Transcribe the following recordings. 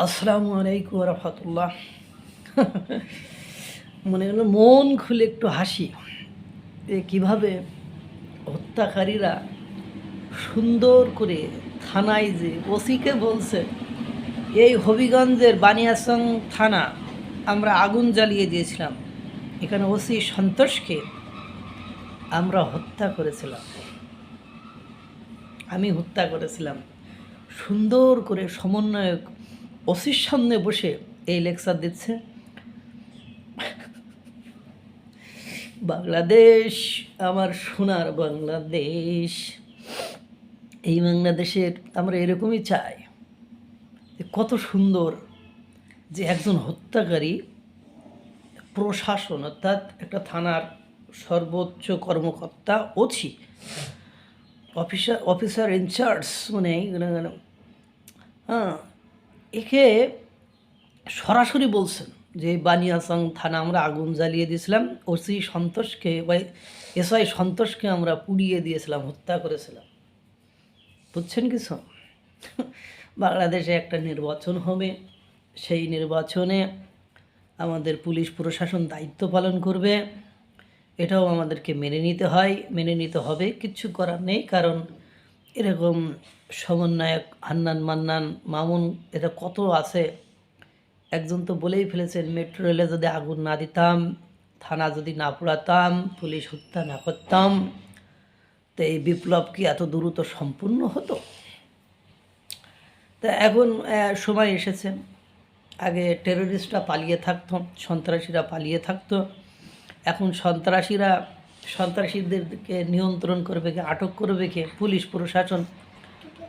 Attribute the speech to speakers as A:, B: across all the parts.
A: আসসালামু আলাইকুম রহমতুল্লাহ। মনে হলো মন খুলে একটু হাসি। এ কীভাবে হত্যাকারীরা সুন্দর করে থানায় যে ওসিকে বলছে, এই হবিগঞ্জের বানিয়াসং থানা আমরা আগুন জ্বালিয়ে দিয়েছিলাম। এখানে ওসি সন্তোষকে আমরা হত্যা করেছিলাম। আমি হত্যা করেছিলাম। সুন্দর করে সমন্বয়ক ওসির সামনে বসে এই লেকচার দিচ্ছে। বাংলাদেশ, আমার সোনার বাংলাদেশ। এই বাংলাদেশের আমরা এরকমই চাই কত সুন্দর যে একজন হত্যাকারী, প্রশাসন অর্থাৎ একটা থানার সর্বোচ্চ কর্মকর্তা ওছি, অফিসার অফিসার ইনচার্জ মানে হ্যাঁ একে সরাসরি বলছেন যে বানিয়াসং থানা আমরা আগুন জ্বালিয়ে দিয়েছিলাম ও ওসি সন্তোষকে বা এসআই সন্তোষকে আমরা পুড়িয়ে দিয়েছিলাম, হত্যা করেছিলাম। বুঝছেন কিছু বাংলাদেশে একটা নির্বাচন হবে, সেই নির্বাচনে আমাদের পুলিশ প্রশাসন দায়িত্ব পালন করবে। এটাও আমাদেরকে মেনে নিতে হয়, মেনে নিতে হবে কিচ্ছু করার নেই, কারণ এরকম সমন্বয়ক হান্নান মান্নান, মামুন এটা কত আছে? একজন তো বলেই ফেলেছেন, মেট্রো রেলে যদি আগুন না দিতাম, থানা যদি না পোড়াতাম পুলিশ হত্যা না করতাম, তো এই বিপ্লব কি এত দ্রুত সম্পূর্ণ হতো? তা এখন সময় এসেছে। আগে টেররিস্টরা পালিয়ে থাকতো, সন্ত্রাসীরা পালিয়ে থাকতো। এখন সন্ত্রাসীরা সন্ত্রাসীদেরকে নিয়ন্ত্রণ করবে কে, আটক করবে কে? পুলিশ, প্রশাসন,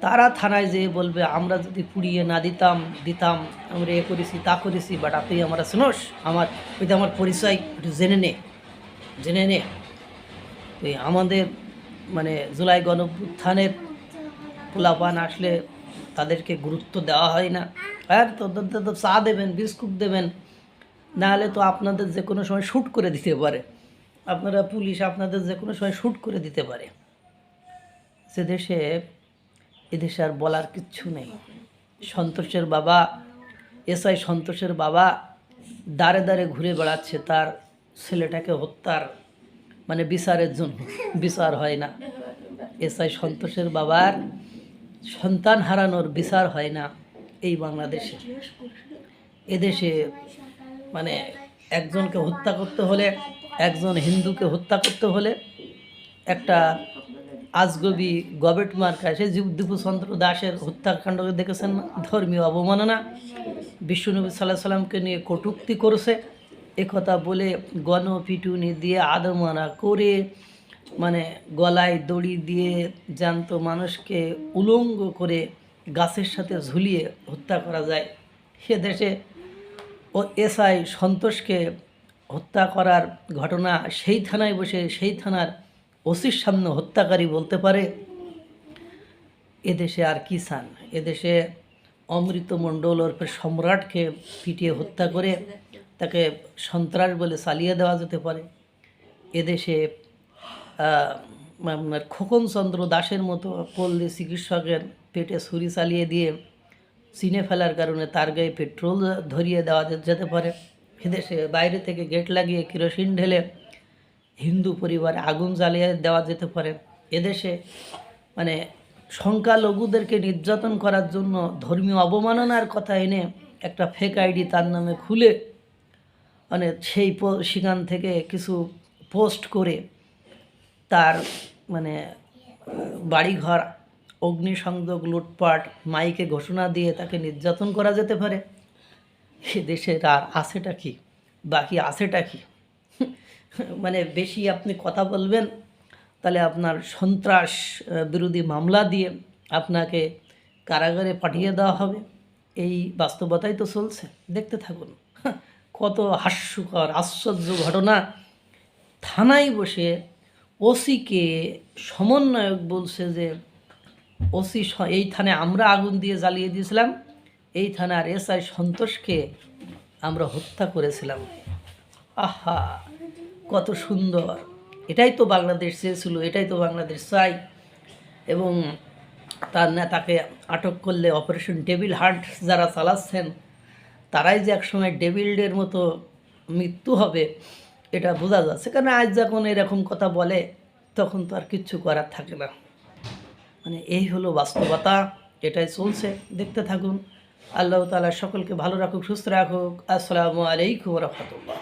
A: তারা থানায় যেয়ে বলবে, আমরা যদি পুড়িয়ে না দিতাম দিতাম, আমরা এ করেছি, তা করেছি বাট আপনি আমরা শুনোস আমার, ওই আমার পরিচয়, একটু জেনে নে জেনে নে। এই আমাদের মানে জুলাই গণভ্যুত্থানের পোলাপান আসলে তাদেরকে গুরুত্ব দেওয়া হয় না। আর তোদের তো চা দেবেন, বিস্কুট দেবেন নাহলে তো আপনাদের যে কোনো সময় শ্যুট করে দিতে পারে। আপনারা পুলিশ আপনাদের যে কোনো সময় শ্যুট করে দিতে পারে। সে দেশে এদেশে আর বলার কিচ্ছু নেই। সন্তোষের বাবা, এসআই সন্তোষের বাবা দাঁড়ে দাঁড়ে ঘুরে বেড়াচ্ছে তার ছেলেটাকে হত্যার মানে বিচারের জন্য। বিচার হয় না। এসআই সন্তোষের বাবার সন্তান হারানোর বিচার হয় না এই বাংলাদেশে। এদেশে মানে একজনকে হত্যা করতে হলে, একজন হিন্দুকে হত্যা করতে হলে একটা আজগবি গবেট মার্কা সে দীপুচন্দ্র দাসের হত্যাকাণ্ডকে দেখেছেন? ধর্মীয় অবমাননা। বিশ্বনবী সাল্লাহ সাল্লামকে নিয়ে কটূক্তি করেছে। একথা বলে গণপিটুনি দিয়ে আদমানা করে মানে গলায় দড়ি দিয়ে জ্যান্ত মানুষকে উলঙ্গ করে গাছের সাথে ঝুলিয়ে হত্যা করা যায়। সে দেশে ও এসআই সন্তোষকে হত্যা করার ঘটনা সেই থানায় বসে সেই থানার ওসির সামনে হত্যাকারী বলতে পারে। এদেশে আর কি চান? এদেশে অমৃত মণ্ডল ওরফে সম্রাটকে পিটিয়ে হত্যা করে তাকে সন্ত্রাস বলে চালিয়ে দেওয়া যেতে পারে। এদেশে খোকনচন্দ্র দাসের মতো পল্লী চিকিৎসকের পেটে ছুরি চালিয়ে দিয়ে চিনে ফেলার কারণে তার গায়ে পেট্রোল ধরিয়ে দেওয়া যেতে পারে। এদেশে বাইরে থেকে গেট লাগিয়ে কেরোসিন ঢেলে হিন্দু পরিবারে আগুন জ্বালিয়ে দেওয়া যেতে পারে। এদেশে মানে সংখ্যালঘুদেরকে নির্যাতন করার জন্য ধর্মীয় অবমাননার কথা এনে একটা ফেক আইডি তার নামে খুলে মানে সেই সেখান থেকে কিছু পোস্ট করে তার মানে বাড়িঘর অগ্নিসংযোগ লুটপাট মাইকে ঘোষণা দিয়ে তাকে নির্যাতন করা যেতে পারে। সে দেশের আর আছেটা কি? বাকি আছেটা কি? মানে বেশি আপনি কথা বলবেন, তাহলে আপনার সন্ত্রাস বিরোধী মামলা দিয়ে আপনাকে কারাগারে পাঠিয়ে দেওয়া হবে। এই বাস্তবতাই তো চলছে। দেখতে থাকুন। কত হাস্যকর, আশ্চর্য ঘটনা। থানায় বসে ওসিকে সমন্বয়ক বলছে যে ওসি এই থানায় আমরা আগুন দিয়ে জ্বালিয়ে দিয়েছিলাম। এই থানার এসআই সন্তোষকে আমরা হত্যা করেছিলাম। আহা, কত সুন্দর। এটাই তো বাংলাদেশ চেয়েছিল, এটাই তো বাংলাদেশ চাই। এবং তার নেতাকে আটক করলে অপারেশন ডেভিল হার্ট যারা চালাচ্ছেন, তারাই যে একসময় ডেভিলদের মতো মৃত্যু হবে, এটা বোঝা যাচ্ছে। কারণ আজ যখন এরকম কথা বলে, তখন তো আর কিচ্ছু করার থাকে না। মানে এই হলো বাস্তবতা, এটাই চলছে। দেখতে থাকুন। আল্লাহ তালা সকলকে ভালো রাখুক, সুস্থ রাখুক। আসসালামু আলাইকুম রহমতুল্লাহ।